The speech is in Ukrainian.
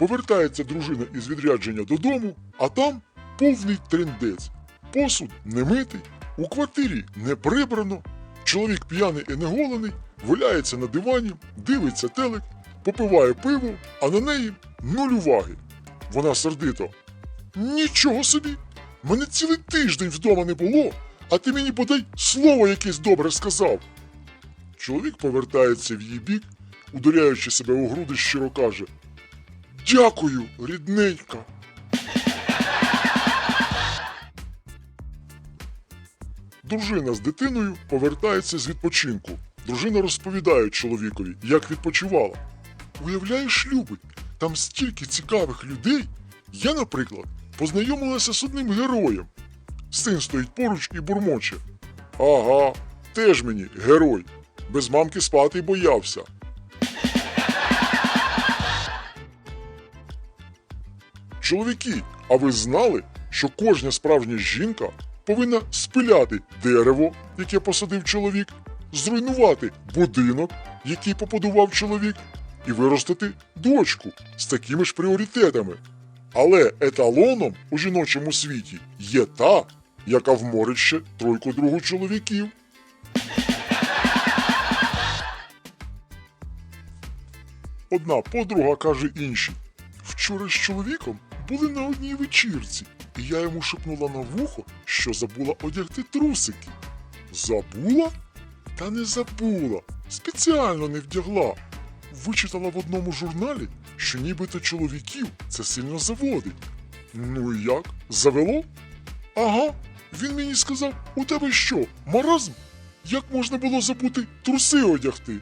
Повертається дружина із відрядження додому, а там повний трендець. Посуд не митий, у квартирі не прибрано. Чоловік п'яний і неголений, валяється на дивані, дивиться телек, попиває пиво, а на неї нуль уваги. Вона сердито. Нічого собі! Мене цілий тиждень вдома не було, а ти мені подай слово якесь добре сказав. Чоловік повертається в її бік, ударяючи себе у груди, щиро каже: Дякую, рідненька. Дружина з дитиною повертається з відпочинку. Дружина розповідає чоловікові, як відпочивала. Уявляєш, любий, там стільки цікавих людей. Я, наприклад, познайомилася з одним героєм. Син стоїть поруч і бурмоче. Ага, теж мені герой. Без мамки спати боявся. Чоловіки, а ви знали, що кожна справжня жінка повинна спиляти дерево, яке посадив чоловік, зруйнувати будинок, який побудував чоловік, і виростити дочку з такими ж пріоритетами. Але еталоном у жіночому світі є та, яка вморить ще тройку другу чоловіків. Одна подруга каже іншій: Вчора з чоловіком були на одній вечірці, і я йому шепнула на вухо, що забула одягти трусики. Забула? Та не забула, спеціально не вдягла. Вичитала в одному журналі, що нібито чоловіків це сильно заводить. Ну і як? Завело? Ага. Він мені сказав: у тебе що, маразм? Як можна було забути труси одягти?